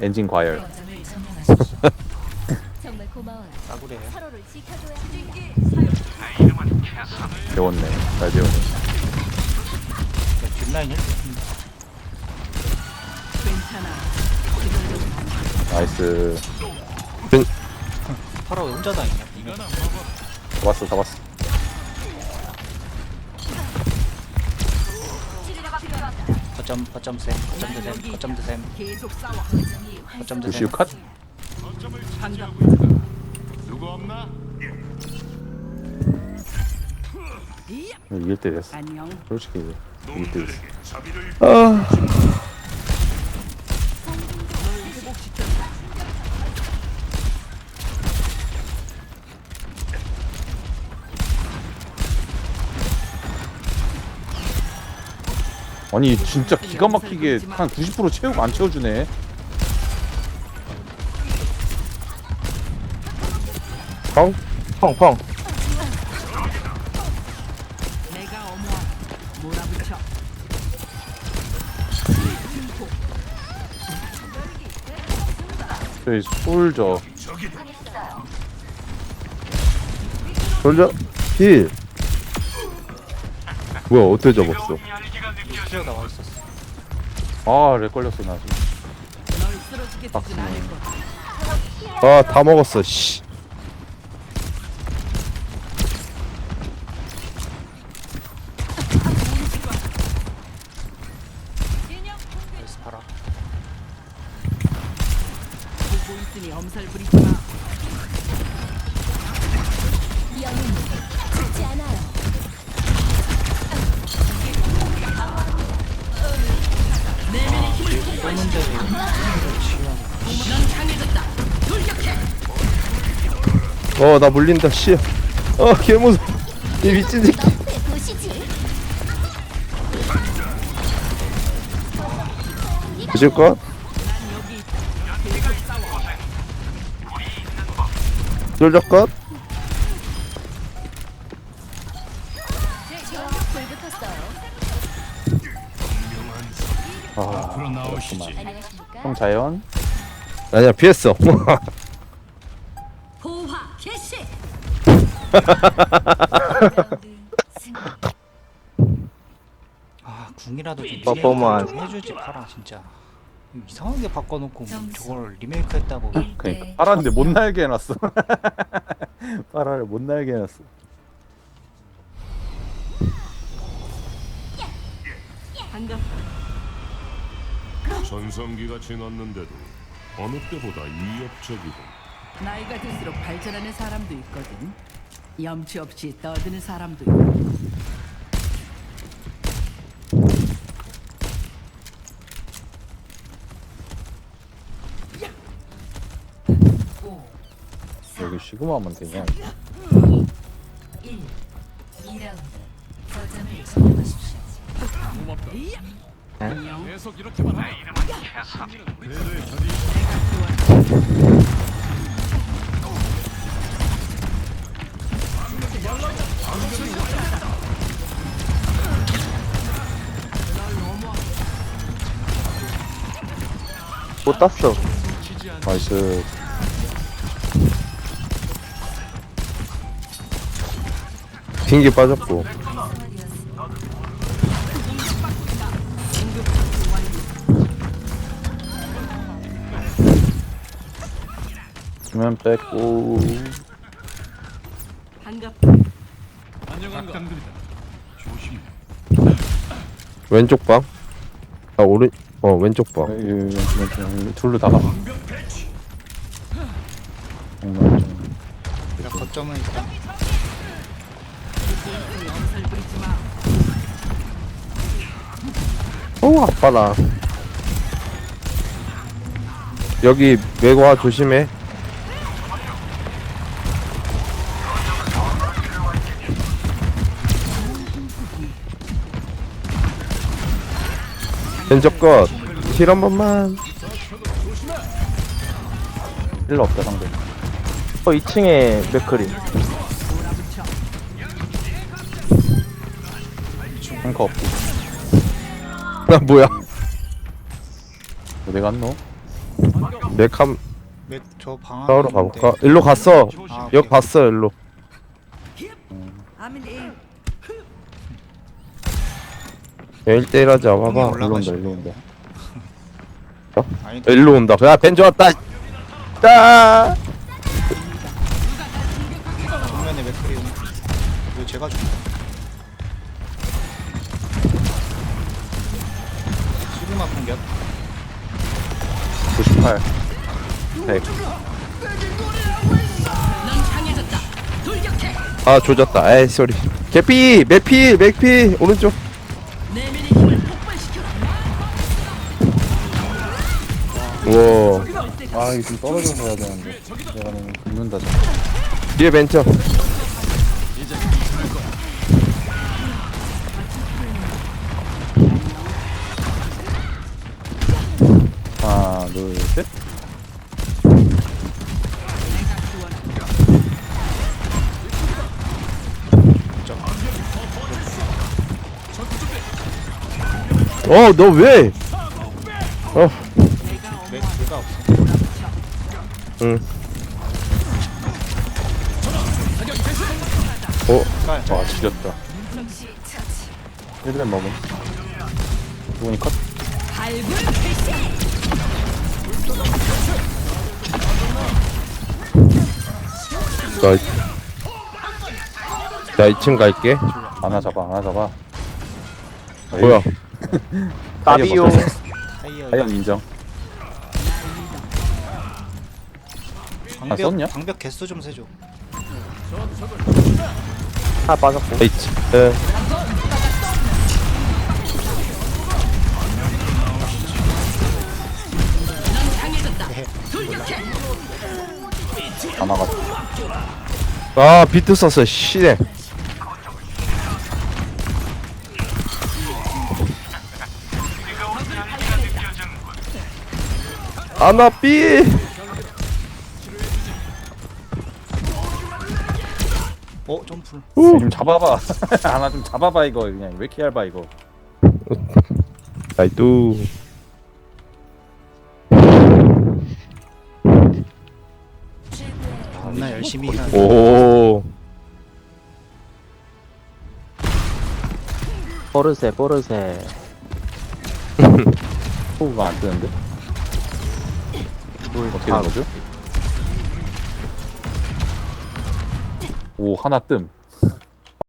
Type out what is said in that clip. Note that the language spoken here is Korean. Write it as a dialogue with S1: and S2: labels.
S1: 엔진 과열.
S2: 거점을 점령하십시오. 정말 고마워요.
S3: 싸구려요.
S2: 서로를 지켜줘야
S1: 배웠네. 잘 배웠네.
S3: 뒷라인
S1: 나이스.
S3: 왜 혼자 다니냐?
S1: 잡았어, 잡았어.
S3: 거점 거점 쌤 거점 드셈 거점 드셈
S4: 계속 싸워.
S3: 거점
S1: 루시우
S3: 드셈
S1: 컷?
S5: 누구 없나?
S1: 이길 때 됐어.
S4: 안녕.
S1: 솔직히 이길 때 됐어.
S5: 자비를
S1: 아 니 진짜 기가 막히게 한 90% 채우고 안 채워주네.
S6: 펑? 펑 펑
S4: 내가 어머하다. 몰아붙여.
S1: 저희 솔저.
S6: 돌려 힐 뭐야 어떻게 잡았어
S3: 필요 나와 있었어.
S1: 아, 렉 걸렸어 나 지금.
S4: 널 쓰러지게 두진 않을 거다.
S6: 아다 먹었어 씨
S3: 그래서 파라.
S4: 보고 있으니 엄살 부리지 마.
S2: 영웅 죽지
S6: 어 나 물린다 씨어 개무서. 이 미친 새끼.
S2: 네, 보시지.
S6: 보실 것? 돌려 것
S1: 아,
S5: 앞으로 나오시지.
S2: 안녕하십니까?
S1: 형 자연.
S6: 아니야 피했어
S4: 보화 개시.
S3: 아 궁이라도 좀
S6: 퍼포먼스.
S3: 좀 해주지 파라 진짜. 이상하게 바꿔놓고 뭐. 저걸 리메이크했다고.
S1: 그러니까
S2: 네.
S1: 빨았는데 못 날게 해놨어. 빨아를 못 날게 해놨어.
S4: 반갑다.
S5: 전성기가 지났는데도 어느 때보다 위협적이고
S4: 나이가 들수록 발전하는 사람도 있거든. 염치 없이 떠드는 사람도 있고.
S1: 여기 시그마 하면 되냐?
S2: 1. 2라운드. 거점을
S5: 이렇게만 하.
S6: 못 땄어
S1: 나이스.
S6: 빙기 빠졌고
S1: 주면 뺐고.
S6: 왼쪽 방 아 오른 어 왼쪽 방
S1: 여기, 여기, 여기, 여기 둘로 다 가. 정말 좀.
S3: 거점은
S4: 부리지 마.
S6: 어우 아파라 여기 매과 조심해 왼쪽 것 힐한 번만.
S1: 힐러 없다 상대.
S6: 어 2층에 맥크리.
S1: 탱커 없고.
S6: 나 뭐야?
S1: 어디 갔노?
S6: 맥함
S3: 맥저방
S6: 싸우러 가볼까? 일로 갔어.
S3: 아,
S6: 여기 봤어 일로 야 1대1 하자 봐봐.
S1: 일로 온다 일로 온다
S3: 아니
S6: 일로 온다. 야 벤저 왔다. 따
S3: 정면에 맥크리 이거 제가 좀 시그마 공격
S1: 98 100
S6: 아 조졌다. 에이 쏘리. 개피! 맥피! 맥피! 오른쪽 우와.
S1: 아 이거 좀 떨어져서 해야 되는데. 내가 너무 긁는다 지금
S6: 뒤에 벤처.
S1: 하나 둘셋.
S6: 어너 왜? 어 응. 어?
S1: 깔와 지렸다.
S2: 동시 처치.
S1: 1벤 먹음 누구니 컷?
S6: 나, 나 2층 갈게.
S1: 하나 잡아 하나 잡아.
S6: 뭐야?
S1: 따비오
S3: 타이어.
S1: 하얀 인정
S3: 방벽
S1: 썼냐?
S3: 방벽 개수 좀 세줘.
S6: H 네.
S1: 다 나갔다.
S6: 아 비트 썼어 씨네. 아나 삐
S1: 좀 잡아봐. 하나 좀 잡아봐 이거. 그냥 왜 이렇게 얇아 이거.
S6: 나이뚜
S3: 겁나 열심히
S6: 한오
S7: 포르세 포르세
S1: 호구가 안 뜨는데? 어떻게 된 거죠? 오 하나 뜸